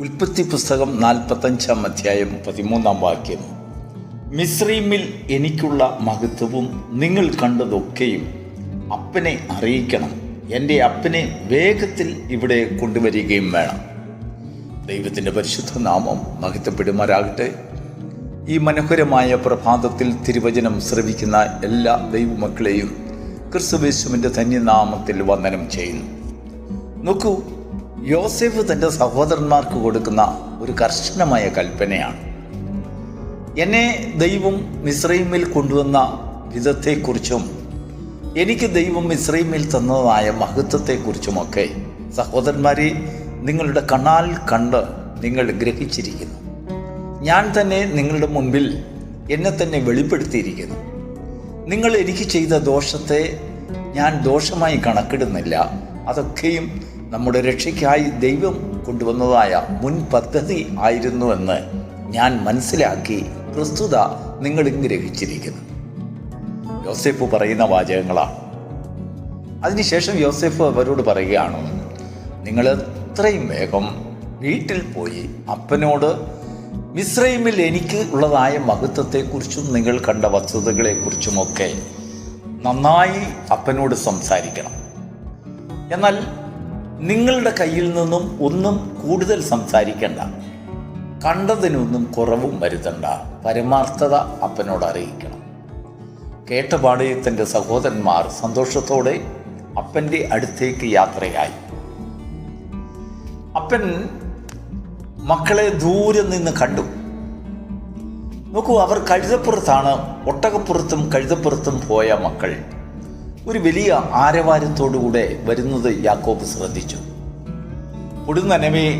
ഉൽപ്പത്തി പുസ്തകം നാൽപ്പത്തഞ്ചാം അധ്യായം പതിമൂന്നാം വാക്യം. മിശ്രീമിൽ എനിക്കുള്ള മഹത്വവും നിങ്ങൾ കണ്ടതൊക്കെയും അപ്പനെ അറിയിക്കണം. എന്റെ അപ്പനെ വേഗത്തിൽ ഇവിടെ കൊണ്ടുവരികയും വേണം. ദൈവത്തിന്റെ പരിശുദ്ധ നാമം മഹത്വപ്പെടുമാറാകട്ടെ. ഈ മനോഹരമായ പ്രഭാതത്തിൽ തിരുവചനം ശ്രവിക്കുന്ന എല്ലാ ദൈവമക്കളെയും ക്രിസ്തുവേശുവിന്റെ ധന്യനാമത്തിൽ വന്ദനം ചെയ്യുന്നു. നോക്കൂ യോസെഫ് തന്റെ സഹോദരന്മാർക്ക് കൊടുക്കുന്ന ഒരു കർശനമായ കൽപ്പനയാണ്. എന്നെ ദൈവം മിശ്രൈമിൽ കൊണ്ടുവന്ന വിധത്തെക്കുറിച്ചും എനിക്ക് ദൈവം മിശ്രൈമിൽ തന്നതായ മഹത്വത്തെക്കുറിച്ചുമൊക്കെ സഹോദരന്മാരെ നിങ്ങളുടെ കണ്ണാൽ കണ്ട് നിങ്ങൾ ഗ്രഹിച്ചിരിക്കുന്നു. ഞാൻ തന്നെ നിങ്ങളുടെ മുമ്പിൽ എന്നെ തന്നെ വെളിപ്പെടുത്തിയിരിക്കുന്നു. നിങ്ങൾ എനിക്ക് ചെയ്ത ദോഷത്തെ ഞാൻ ദോഷമായി കണക്കിടുന്നില്ല. അതൊക്കെയും നമ്മുടെ രക്ഷയ്ക്കായി ദൈവം കൊണ്ടുവന്നതായ മുൻ പദ്ധതി ആയിരുന്നുവെന്ന് ഞാൻ മനസ്സിലാക്കി പ്രസ്തുത നിങ്ങൾ ഗ്രഹിച്ചിരിക്കുന്നു യോസെഫ് പറയുന്ന വാചകങ്ങളാണ്. അതിനുശേഷം യോസെഫ് അവരോട് പറയുകയാണ് നിങ്ങൾ എത്രയും വേഗം വീട്ടിൽ പോയി അപ്പനോട് മിശ്രൈമിൽ എനിക്ക് ഉള്ളതായ മഹത്വത്തെക്കുറിച്ചും നിങ്ങൾ കണ്ട വസ്തുതകളെക്കുറിച്ചുമൊക്കെ നന്നായി അപ്പനോട് സംസാരിക്കണം. എന്നാൽ നിങ്ങളുടെ കയ്യിൽ നിന്നും ഒന്നും കൂടുതൽ സംസാരിക്കണ്ട. കണ്ടതിനൊന്നും കുറവും വരുത്തണ്ട. പരമാർത്ഥത അപ്പനോട് അറിയിക്കണം. കേട്ടപാടെ തന്റെ സഹോദരന്മാർ സന്തോഷത്തോടെ അപ്പന്റെ അടുത്തേക്ക് യാത്രയായി. അപ്പൻ മക്കളെ ദൂരെ നിന്ന് കണ്ടു. നോക്കൂ അവർ കഴുതപ്പുറത്താണ് ഒട്ടകപ്പുറത്തും കഴുതപ്പുറത്തും പോയ മക്കൾ. ഒരു വലിയ ആരവാരത്തോടുകൂടെ വരുന്നത് യാക്കോബ് ശ്രദ്ധിച്ചു. ഉടുന്നനവേ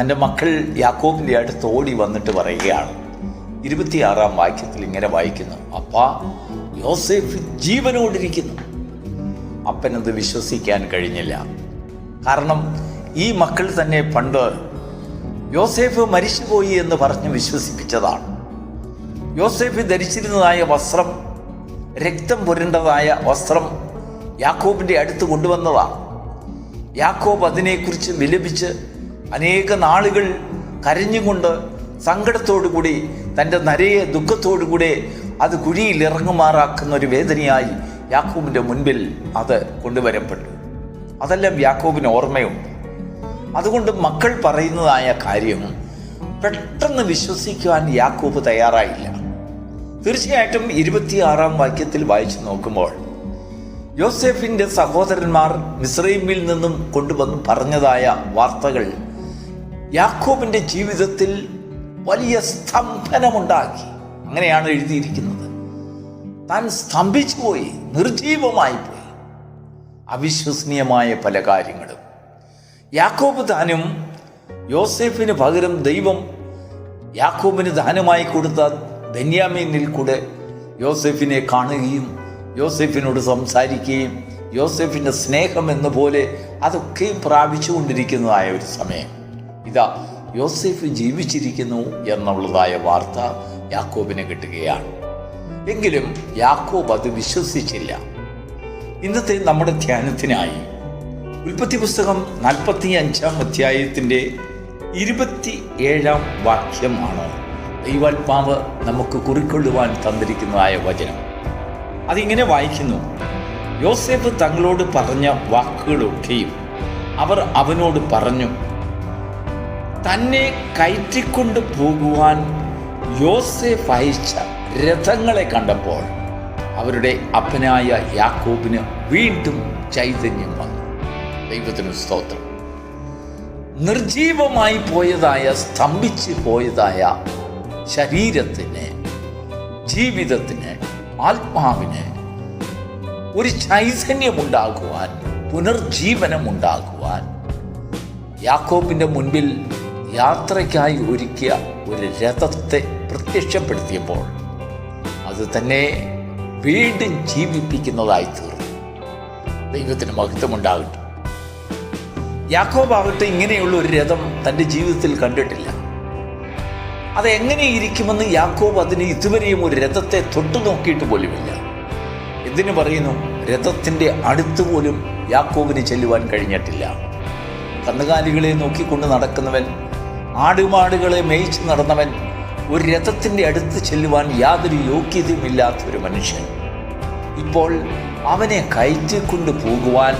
തന്റെ മക്കൾ യാക്കോബിന്റെ അടുത്ത് ഓടി വന്നിട്ട് പറയുകയാണ്. ഇരുപത്തിയാറാം വാക്യത്തിൽ ഇങ്ങനെ വായിക്കുന്നു. അപ്പാ യോസേഫ് ജീവനോടിരിക്കുന്നു. അപ്പനത് വിശ്വസിക്കാൻ കഴിഞ്ഞില്ല. കാരണം ഈ മക്കൾ തന്നെ പണ്ട് യോസേഫ് മരിച്ചുപോയി എന്ന് പറഞ്ഞ് വിശ്വസിപ്പിച്ചതാണ്. യോസേഫ് ധരിച്ചിരുന്നതായ വസ്ത്രം രക്തം പുരണ്ടതായ വസ്ത്രം യാക്കോബിന്റെ അടുത്ത് കൊണ്ടുവന്നതാണ് യാക്കോബ് അതിനെക്കുറിച്ച് വിലപിച്ച് അനേക നാളുകൾ കരഞ്ഞുകൊണ്ട് സങ്കടത്തോടുകൂടി തന്റെ നരയെ ദുഃഖത്തോടുകൂടി അത് കുഴിയിൽ ഇറങ്ങുമാറാക്കുന്ന ഒരു വേദനയായി യാക്കോബിന്റെ മുൻപിൽ അത് കൊണ്ടുവരപ്പെട്ടു. അതെല്ലാം യാക്കോബിന് ഓർമ്മയുണ്ട്. അതുകൊണ്ട് മക്കൾ പറയുന്നതായ കാര്യം പെട്ടെന്ന് വിശ്വസിക്കുവാൻ യാക്കോബ് തയ്യാറായില്ല. തീർച്ചയായിട്ടും ഇരുപത്തിയാറാം വാക്യത്തിൽ വായിച്ചു നോക്കുമ്പോൾ യോസെഫിന്റെ സഹോദരന്മാർ മിസ്രൈമിൽ നിന്നും കൊണ്ടുവന്ന് പറഞ്ഞതായ വാർത്തകൾ യാക്കോബിന്റെ ജീവിതത്തിൽ വലിയ സ്തംഭനമുണ്ടാക്കി. അങ്ങനെയാണ് എഴുതിയിരിക്കുന്നത്. താൻ സ്തംഭിച്ചു പോയി നിർജീവമായി പോയി. അവിശ്വസനീയമായ പല കാര്യങ്ങളും. യാക്കോബ് താനും യോസെഫിന് പകരം ദൈവം യാക്കോബിന് ദാനമായി കൊടുത്ത ബെന്യാമീനിൽ കൂടെ യോസെഫിനെ കാണുകയും യോസെഫിനോട് സംസാരിക്കുകയും യോസെഫിന്റെ സ്നേഹം എന്ന പോലെ അതൊക്കെയും പ്രാപിച്ചുകൊണ്ടിരിക്കുന്നതായ ഒരു സമയം. ഇതാ യോസെഫ് ജീവിച്ചിരിക്കുന്നു എന്നുള്ളതായ വാർത്ത യാക്കോബിനെ കിട്ടുകയാണ്. എങ്കിലും യാക്കോബ് അത് വിശ്വസിച്ചില്ല. ഇന്നത്തെ നമ്മുടെ ധ്യാനത്തിനായി ഉൽപ്പത്തി പുസ്തകം നാൽപ്പത്തി അഞ്ചാം അധ്യായത്തിന്റെ ഇരുപത്തി ഏഴാം വാക്യമാണ് ദൈവാത്മാവ് നമുക്ക് കുറിക്കൊള്ളുവാൻ തന്നിരിക്കുന്നതായ വചനം. അതിങ്ങനെ വായിക്കുന്നു. യോസേഫ് തങ്ങളോട് പറഞ്ഞ വാക്കുകളൊക്കെയും അവർ അവനോട് പറഞ്ഞു തന്നെ കയറ്റിക്കൊണ്ട് പോകുവാൻ യോസേഫ് അയച്ച രഥങ്ങളെ കണ്ടപ്പോൾ അവരുടെ അപ്പനായ യാക്കോബിന് വീണ്ടും ചൈതന്യം വന്നു. ദൈവത്തിന് സ്തോത്രം. നിർജീവമായി പോയതായ സ്തംഭിച്ച് പോയതായ ശരീരത്തിന് ജീവിതത്തിന് ആത്മാവിന് ഒരു ചൈതന്യമുണ്ടാകുവാൻ പുനർജീവനമുണ്ടാകുവാൻ. യാക്കോബിന്റെ മുൻപിൽ യാത്രയ്ക്കായി ഒരുക്കിയ ഒരു രഥത്തെ പ്രത്യക്ഷപ്പെടുത്തിയപ്പോൾ അത് തന്നെ വീണ്ടും ജീവിപ്പിക്കുന്നതായി തീർന്നു. ദൈവത്തിന് മഹത്വമുണ്ടാകട്ടെ. യാക്കോബാകട്ടെ ഇങ്ങനെയുള്ള ഒരു രഥം തന്റെ ജീവിതത്തിൽ കണ്ടിട്ടില്ല. അത് എങ്ങനെ ഇരിക്കുമെന്ന് യാക്കോബ് അതിന് ഇതുവരെയും ഒരു രഥത്തെ തൊട്ടു നോക്കിയിട്ട് പോലുമില്ല. എന്തിനു പറയുന്നു രഥത്തിന്റെ അടുത്ത് പോലും യാക്കോബിന് ചെല്ലുവാൻ കഴിഞ്ഞിട്ടില്ല. കന്നുകാലികളെ നോക്കിക്കൊണ്ട് നടക്കുന്നവൻ ആടുമാടുകളെ മേയിച്ച് നടന്നവൻ ഒരു രഥത്തിന്റെ അടുത്ത് ചെല്ലുവാൻ യാതൊരു യോഗ്യതയുമില്ലാത്ത ഒരു മനുഷ്യൻ. ഇപ്പോൾ അവനെ കയറ്റിക്കൊണ്ട് പോകുവാൻ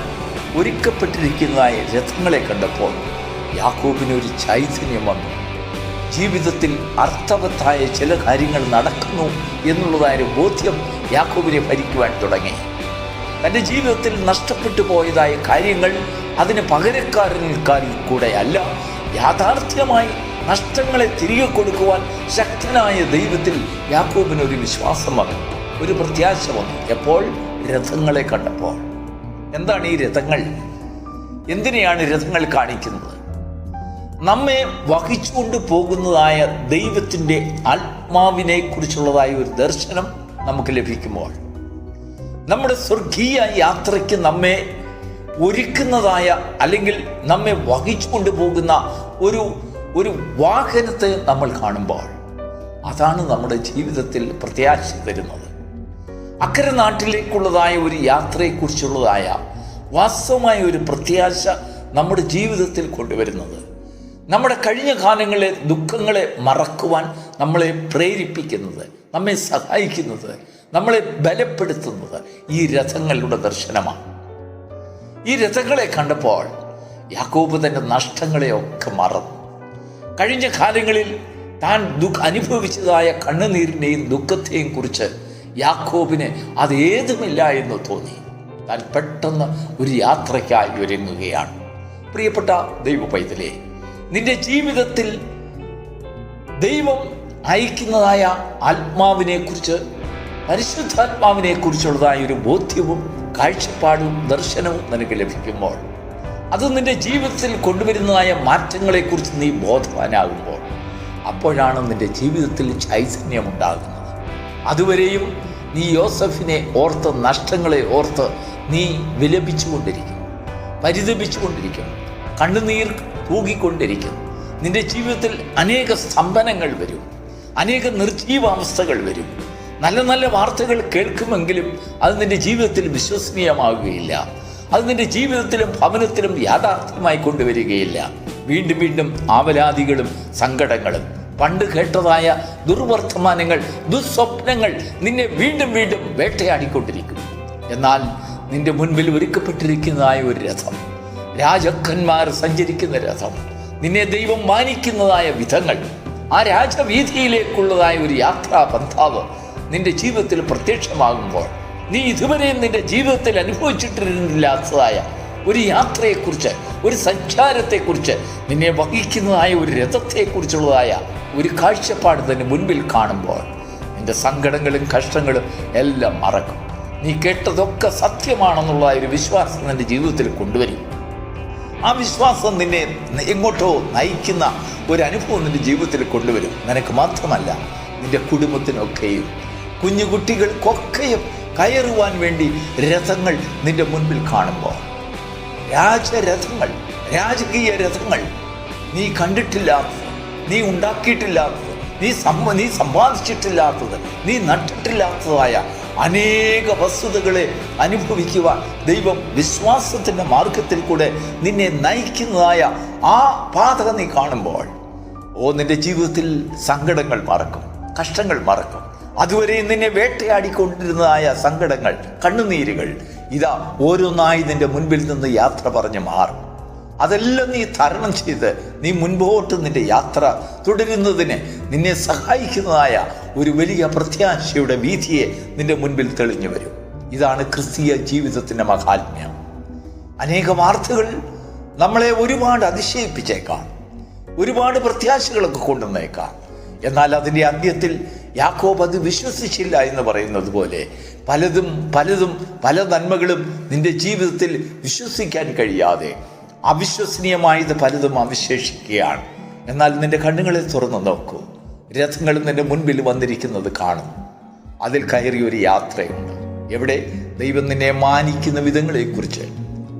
ഒരുക്കപ്പെട്ടിരിക്കുന്നതായ രഥങ്ങളെ കണ്ടപ്പോൾ യാക്കോബിന് ഒരു ചൈതന്യം വന്നു. ജീവിതത്തിൽ അർത്ഥവത്തായ ചില കാര്യങ്ങൾ നടക്കുന്നു എന്നുള്ളതായൊരു ബോധ്യം യാക്കോബിനെ ഭരിക്കുവാൻ തുടങ്ങി. തന്റെ ജീവിതത്തിൽ നഷ്ടപ്പെട്ടു പോയതായ കാര്യങ്ങൾ അതിന് പകരക്കാരനിൽക്കാൻ കൂടെയല്ല യാഥാർത്ഥ്യമായി നഷ്ടങ്ങളെ തിരികെ കൊടുക്കുവാൻ ശക്തനായ ദൈവത്തിൽ യാക്കോബിന് ഒരു വിശ്വാസം വന്നു ഒരു പ്രത്യാശ വന്നു. എപ്പോൾ? രഥങ്ങളെ കണ്ടപ്പോൾ. എന്താണ് ഈ രഥങ്ങൾ? എന്തിനെയാണ് രഥങ്ങൾ കാണിക്കുന്നത്? നമ്മെ വഹിച്ചുകൊണ്ട് പോകുന്നതായ ദൈവത്തിന്റെ ആത്മാവിനെ കുറിച്ചുള്ളതായ ഒരു ദർശനം നമുക്ക് ലഭിക്കുമ്പോൾ നമ്മുടെ സ്വർഗീയ യാത്രയ്ക്ക് നമ്മെ ഒരുക്കുന്നതായ അല്ലെങ്കിൽ നമ്മെ വഹിച്ചുകൊണ്ട് പോകുന്ന ഒരു ഒരു വാഹനത്തെ നമ്മൾ കാണുമ്പോൾ അതാണ് നമ്മുടെ ജീവിതത്തിൽ പ്രത്യാശ തരുന്നത്. അക്കരെ നാട്ടിലേക്കുള്ളതായ ഒരു യാത്രയെക്കുറിച്ചുള്ളതായ വാസ്തവമായ ഒരു പ്രത്യാശ നമ്മുടെ ജീവിതത്തിൽ കൊണ്ടുവരുന്നത്. നമ്മുടെ കഴിഞ്ഞ കാലങ്ങളെ ദുഃഖങ്ങളെ മറക്കുവാൻ നമ്മളെ പ്രേരിപ്പിക്കുന്നത് നമ്മെ സഹായിക്കുന്നത് നമ്മളെ ബലപ്പെടുത്തുന്നത് ഈ രഥങ്ങളുടെ ദർശനമാണ്. ഈ രഥങ്ങളെ കണ്ടപ്പോൾ യാക്കോബ് തന്റെ നഷ്ടങ്ങളെയൊക്കെ മറന്നു. കഴിഞ്ഞ കാലങ്ങളിൽ താൻ ദുഃഖ അനുഭവിച്ചതായ കണ്ണുനീരിന്റെയും ദുഃഖത്തെയും കുറിച്ച് യാക്കോബിന് അതേതുമില്ല എന്ന് തോന്നി. താൻ പെട്ടെന്ന് ഒരു യാത്രയ്ക്കായി ഒരുങ്ങുകയാണ്. പ്രിയപ്പെട്ട ദൈവ പൈതലേ നിന്റെ ജീവിതത്തിൽ ദൈവം അയക്കുന്നതായ ആത്മാവിനെ കുറിച്ച് പരിശുദ്ധാത്മാവിനെ കുറിച്ചുള്ളതായ ഒരു ബോധ്യവും കാഴ്ചപ്പാടും ദർശനവും നിനക്ക് ലഭിക്കുമ്പോൾ അത് നിന്റെ ജീവിതത്തിൽ കൊണ്ടുവരുന്നതായ മാറ്റങ്ങളെക്കുറിച്ച് നീ ബോധവാനാകുമ്പോൾ അപ്പോഴാണ് നിന്റെ ജീവിതത്തിൽ ചൈതന്യം ഉണ്ടാകുന്നത് അതുവരെയും നീ യോസഫിനെ ഓർത്ത് നഷ്ടങ്ങളെ ഓർത്ത് നീ വിലപിച്ചുകൊണ്ടിരിക്കും പരിതപിച്ചുകൊണ്ടിരിക്കും. കണ്ണുനീർ തൂകിക്കൊണ്ടിരിക്കും. നിന്റെ ജീവിതത്തിൽ അനേക സ്തംഭനങ്ങൾ വരും. അനേക നിർജീവാവസ്ഥകൾ വരും. നല്ല നല്ല വാർത്തകൾ കേൾക്കുമെങ്കിലും അത് നിന്റെ ജീവിതത്തിൽ വിശ്വസനീയമാകുകയില്ല അത് നിന്റെ ജീവിതത്തിലും ഭവനത്തിലും യാഥാർത്ഥ്യമായി കൊണ്ടുവരികയില്ല. വീണ്ടും വീണ്ടും ആവലാതികളും സങ്കടങ്ങളും പണ്ട് കേട്ടതായ ദുർവർത്തമാനങ്ങൾ ദുസ്വപ്നങ്ങൾ നിന്നെ വീണ്ടും വീണ്ടും വേട്ടയാടിക്കൊണ്ടിരിക്കും. എന്നാൽ നിന്റെ മുൻപിൽ ഒരുക്കപ്പെട്ടിരിക്കുന്നതായ ഒരു രഥം രാജക്കന്മാർ സഞ്ചരിക്കുന്ന രഥം നിന്നെ ദൈവം മാനിക്കുന്നതായ വിധങ്ങൾ ആ രാജവീതിയിലേക്കുള്ളതായ ഒരു യാത്രാ ബന്ധാവ് നിന്റെ ജീവിതത്തിൽ പ്രത്യക്ഷമാകുമ്പോൾ നീ ഇതുവരെയും നിന്റെ ജീവിതത്തിൽ അനുഭവിച്ചിട്ടില്ലാത്തതായ ഒരു യാത്രയെക്കുറിച്ച് ഒരു സഞ്ചാരത്തെക്കുറിച്ച് നിന്നെ വഹിക്കുന്നതായ ഒരു രഥത്തെക്കുറിച്ചുള്ളതായ ഒരു കാഴ്ചപ്പാട് തന്നെ മുൻപിൽ കാണുമ്പോൾ നിന്റെ സങ്കടങ്ങളും കഷ്ടങ്ങളും എല്ലാം മറക്കും. നീ കേട്ടതൊക്കെ സത്യമാണെന്നുള്ള ഒരു വിശ്വാസം നിന്റെ ജീവിതത്തിൽ കൊണ്ടുവരും. ആ വിശ്വാസം നിന്നെ എങ്ങോട്ടോ നയിക്കുന്ന ഒരു അനുഭവം നിന്റെ ജീവിതത്തിൽ കൊണ്ടുവരും. നിനക്ക് മാത്രമല്ല നിന്റെ കുടുംബത്തിനൊക്കെയും. കുഞ്ഞു കുട്ടികൾക്കൊക്കെയും കയറുവാൻ വേണ്ടി രഥങ്ങൾ നിന്റെ മുൻപിൽ കാണുമ്പോൾ. രാജരഥങ്ങൾ രാജകീയ രഥങ്ങൾ നീ കണ്ടിട്ടില്ലാത്തത് നീ ഉണ്ടാക്കിയിട്ടില്ലാത്തത് നീ സമ്മ നീ സമ്പാദിച്ചിട്ടില്ലാത്തത് നീ നട്ടിട്ടില്ലാത്തതായ അനേക വസ്തുതകളെ അനുഭവിക്കുവാൻ ദൈവം വിശ്വാസത്തിന്റെ മാർഗത്തിൽ കൂടെ നിന്നെ നയിക്കുന്നതായ ആ പാത നീ കാണുമ്പോൾ ഓ നിന്റെ ജീവിതത്തിൽ സങ്കടങ്ങൾ മറക്കും കഷ്ടങ്ങൾ മറക്കും. അതുവരെ നിന്നെ വേട്ടയാടിക്കൊണ്ടിരുന്നതായ സങ്കടങ്ങൾ കണ്ണുനീരുകൾ ഇതാ ഓരോന്നായി നിന്റെ മുൻപിൽ നിന്ന് യാത്ര പറഞ്ഞ് മാറും. അതെല്ലാം നീ തരണം ചെയ്ത് നീ മുൻപോട്ട് നിന്റെ യാത്ര തുടരുന്നതിന് നിന്നെ സഹായിക്കുന്നതായ ഒരു വലിയ പ്രത്യാശയുടെ വീതിയെ നിന്റെ മുൻപിൽ തെളിഞ്ഞു വരും. ഇതാണ് ക്രിസ്തീയ ജീവിതത്തിന്റെ മഹാത്മ്യം. അനേക വാർത്തകൾ നമ്മളെ ഒരുപാട് അതിശയിപ്പിച്ചേക്കാം. ഒരുപാട് പ്രത്യാശകളൊക്കെ കൊണ്ടുവന്നേക്കാം. എന്നാൽ അതിന്റെ അന്ത്യത്തിൽ യാക്കോബ് അത് വിശ്വസിച്ചില്ല എന്ന് പറയുന്നത് പോലെ പലതും പലതും പല നന്മകളും നിന്റെ ജീവിതത്തിൽ വിശ്വസിക്കാൻ കഴിയാതെ അവിശ്വസനീയമായത് പലതും അവശേഷിക്കുകയാണ്. എന്നാൽ നിന്റെ കണ്ണുകളെ തുറന്നു നോക്കൂ. രഥങ്ങൾ നിന്റെ മുൻപിൽ വന്നിരിക്കുന്നത് കാണും അതിൽ കയറി ഒരു യാത്രയുണ്ട്. എവിടെ? ദൈവം നിന്നെ മാനിക്കുന്ന വിധങ്ങളെക്കുറിച്ച്.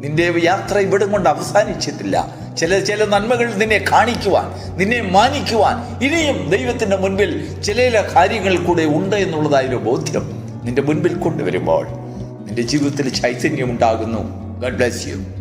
നിന്റെ യാത്ര ഇവിടെ കൊണ്ട് അവസാനിച്ചിട്ടില്ല. ചില ചില നന്മകൾ നിന്നെ കാണിക്കുവാൻ നിന്നെ മാനിക്കുവാൻ ഇനിയും ദൈവത്തിന്റെ മുൻപിൽ ചില ചില കാര്യങ്ങൾ കൂടെ ഉണ്ട് എന്നുള്ളതായൊരു ബോധ്യം നിന്റെ മുൻപിൽ കൊണ്ടുവരുമ്പോൾ. നിന്റെ ജീവിതത്തിൽ ചൈതന്യം ഉണ്ടാകുന്നു. Garh bless you